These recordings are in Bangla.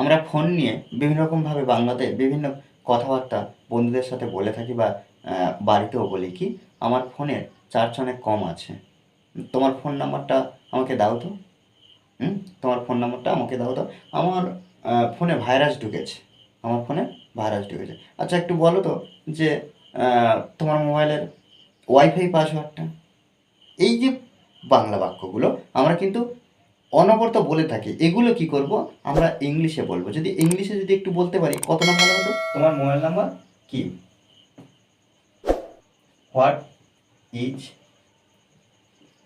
আমরা ফোন নিয়ে বিভিন্ন রকমভাবে বাংলাতে বিভিন্ন কথাবার্তা বন্ধুদের সাথে বলে থাকি বা বাড়িতেও বলি কি, আমার ফোনের চার্জ অনেক কম আছে। তোমার ফোন নাম্বারটা আমাকে দাও তো। হুম? তোমার ফোন নাম্বারটা আমাকে দাও তো। আমার ফোনে ভাইরাস ঢুকেছে। আমার ফোনে ভাইরাস ঢুকেছে। আচ্ছা একটু বলো তো যে তোমার মোবাইলের ওয়াইফাই পাসওয়ার্ডটা এই যে বাংলা বাক্যগুলো, আমরা কিন্তু অনবরত বলে থাকি এগুলো কি করব? আমরা ইংলিশে বলব। যদি ইংলিশে যদি একটু বলতে পারি কত নাম্বার হতো তোমার মোবাইল নাম্বার কি? What is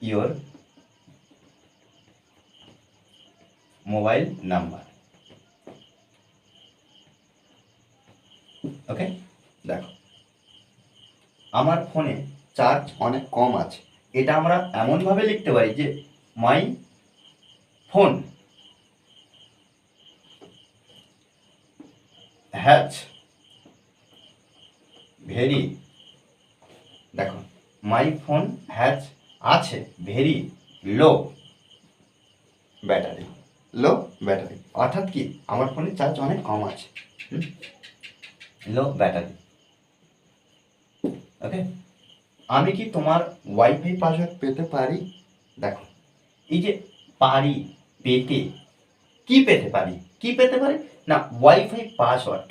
your mobile number okay দেখো আমার ফোনে চার্জ অনেক কম আছে। এটা আমরা এমনভাবে লিখতে পারি যে মাই ফোন হ্যাজ ভেরি। দেখো, মাই ফোন হ্যাজ আছে, very, low battery low battery. অর্থাৎ কি, আমার ফোনে চার্জ অনেক কম আছে। Low battery. ওকে? আমি কি তোমার ওয়াইফাই পাসওয়ার্ড পেতে পারি? দেখো, এই যে পারি পেতে কি পেতে পারি? কি পেতে পারি? না ওয়াইফাই পাসওয়ার্ড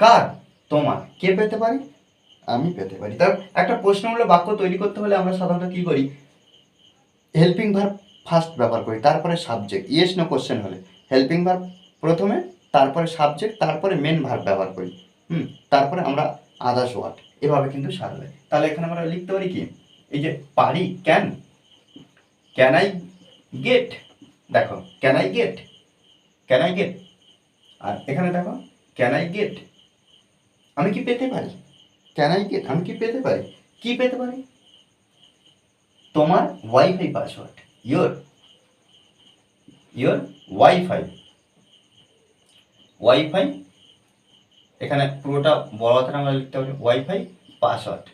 কার? তোমার। কে পেতে পারি? আমি পেতে পারি। তার একটা প্রশ্নমূলক বাক্য তৈরি করতে হলে আমরা সাধারণত কি করি? হেল্পিং ভার্ব ফার্স্ট ব্যবহার করি, তারপরে সাবজেক্ট ইয়েস নো কোশ্চেন হলে। হেল্পিং ভার্ব প্রথমে, তারপরে সাবজেক্ট তারপরে মেন ভার্ব ব্যবহার করি। হুম, তারপরে আমরা আদার্স ওয়ার্ড এভাবে কিন্তু সারবে তাহলে এখানে আমরা লিখতে পারি কি? এই যে পারি ক্যান ক্যান আই গেট দেখো can I get can I get আর এখানে দেখো ক্যান আই গেট আমি কি পেতে পারি? ক্যান আই গেট আমি কি পেতে পারি? কি পেতে পারি? তোমার wifi password your your wifi wifi এখানে পুরোটা বড় হাতের আমরা লিখতে পারি ওয়াইফাই পাসওয়ার্ড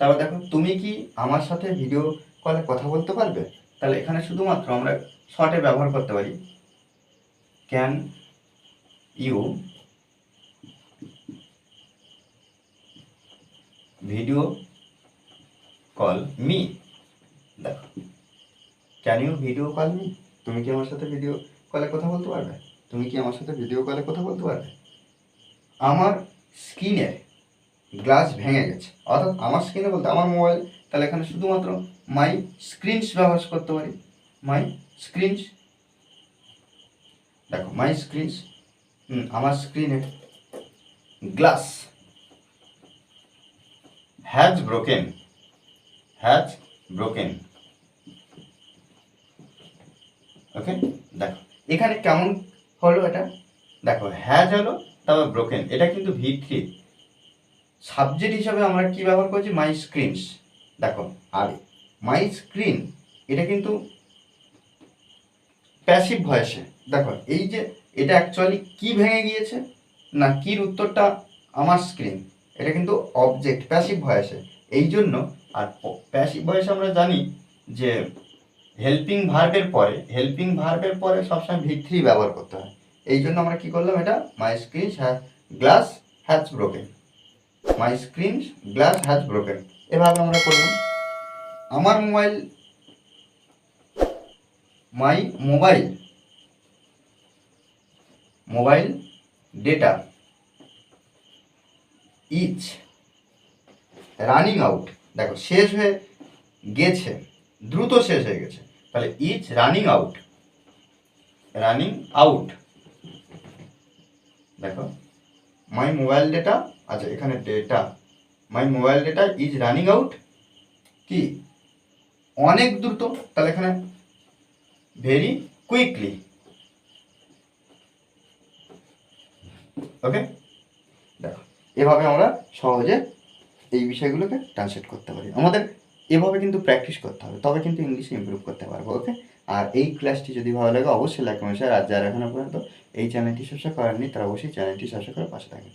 তারপর দেখো, তুমি কি আমার সাথে ভিডিও কলে কথা বলতে পারবে? তাহলে এখানে শুধুমাত্র আমরা শর্টে ব্যবহার করতে পারি। Can you video call me দেখো can you video call me তুমি কি আমার সাথে ভিডিও কলে কথা বলতে পারবে? তুমি কি আমার সাথে ভিডিও কলে কথা বলতে পারবে? আমার স্ক্রিনের গ্লাস ভেঙে গেছে। অর্থাৎ আমার স্ক্রিনে বলতে আমার মোবাইল তাহলে এখানে শুধুমাত্র মাই স্ক্রিনস ব্যবহার করতে পারি। মাই স্ক্রিনস দেখো মাই স্ক্রিনস আমার স্ক্রিনে glass has broken has broken okay দেখো, এখানে কেমন হলো এটা? দেখো হ্যাজ হলো, তারপর ব্রোকেন এটা কিন্তু ভি সাবজেক্ট হিসাবে আমরা কি ব্যবহার করছি? মাই স্ক্রিনস দেখো, আর মাই স্ক্রিন এটা কিন্তু প্যাসিভ ভয়েসে দেখো, এই যে এটা অ্যাকচুয়ালি কি ভেঙে গিয়েছে? না কির উত্তরটা? আমার স্ক্রিন এটা কিন্তু অবজেক্ট প্যাসিভ ভয়েসে এই জন্য, আর প্যাসিভ ভয়েসে আমরা জানি যে হেল্পিং ভার্বের পরে হেল্পিং ভার্বের পরে সবসময় ভি থ্রি ব্যবহার করতে হয়। এই জন্য আমরা কি করলাম এটা? My screen glass has broken my screen glass has broken এভাবে আমরা করলাম। আমার mobile my mobile mobile data is running out দেখো, শেষ হয়ে গেছে, দ্রুত শেষ হয়ে গেছে। তাহলে is running out running out দেখো মাই মোবাইল ডেটা আচ্ছা এখানে data my mobile data is running out কি? অনেক দ্রুত তাহলে এখানে ভেরি কুইকলি ওকে দেখো, এভাবে আমরা সহজে এই বিষয়গুলোকে ট্রান্সলেট করতে পারি। আমাদের এভাবে কিন্তু প্র্যাকটিস করতে হবে, তবে কিন্তু ইংলিশে ইমপ্রুভ করতে পারব ওকে আর এই ক্লাসটি যদি ভালো লাগে, অবশ্যই লাইক কমেন্ট আর যারা এখনও পর্যন্ত এই চ্যানেলটি সাবস্ক্রাইব করেননি, তারা অবশ্যই চ্যানেলটি সাবস্ক্রাইব করে পাশে থাকবেন।